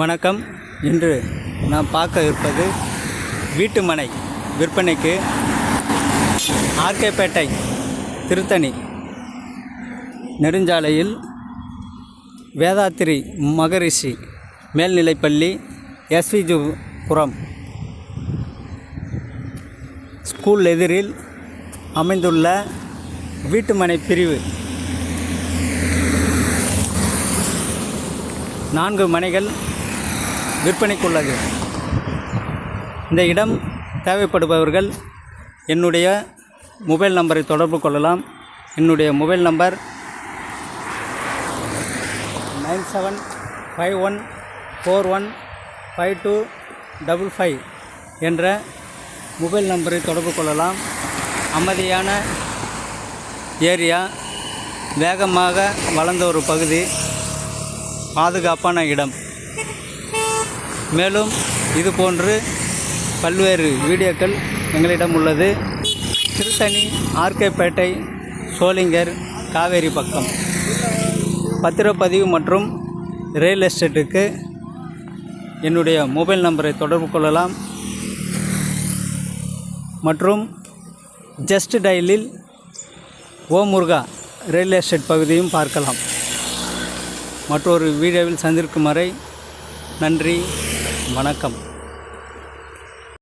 வணக்கம். இன்று நாம் பார்க்க இருப்பது வீட்டு மனை விற்பனைக்கு ஆர்கேபேட்டை திருத்தணி நெடுஞ்சாலையில் வேதாத்திரி மகரிஷி மேல்நிலைப்பள்ளி எஸ்விஜுபுரம் ஸ்கூல் எதிரில் அமைந்துள்ள வீட்டுமனை பிரிவு. நான்கு மனைகள் விற்பனைக்குள்ளது. இந்த இடம் தேவைப்படுபவர்கள் என்னுடைய மொபைல் நம்பரை தொடர்பு கொள்ளலாம். என்னுடைய mobile number nine seven five one four one five two double five என்ற மொபைல் நம்பரை தொடர்பு கொள்ளலாம். அமைதியான ஏரியா வேகமாக வளர்ந்த ஒரு பகுதி பாதுகாப்பான இடம். மேலும் இது போன்று பல்வேறு வீடியோக்கள் எங்களிடம் உள்ளது. திருத்தணி ஆர்கேப்பேட்டை சோளிங்கர் காவேரி பக்கம். பத்திரப்பதிவு மற்றும் ரியல் எஸ்டேட்டுக்கு என்னுடைய மொபைல் நம்பரை தொடர்பு கொள்ளலாம். மற்றும் ஜஸ்ட் டைலில் ஓமுருகா ரியல் எஸ்டேட் பகுதியும் பார்க்கலாம். மற்றொரு வீடியோவில் சந்திக்கும் வரை நன்றி. வணக்கம்.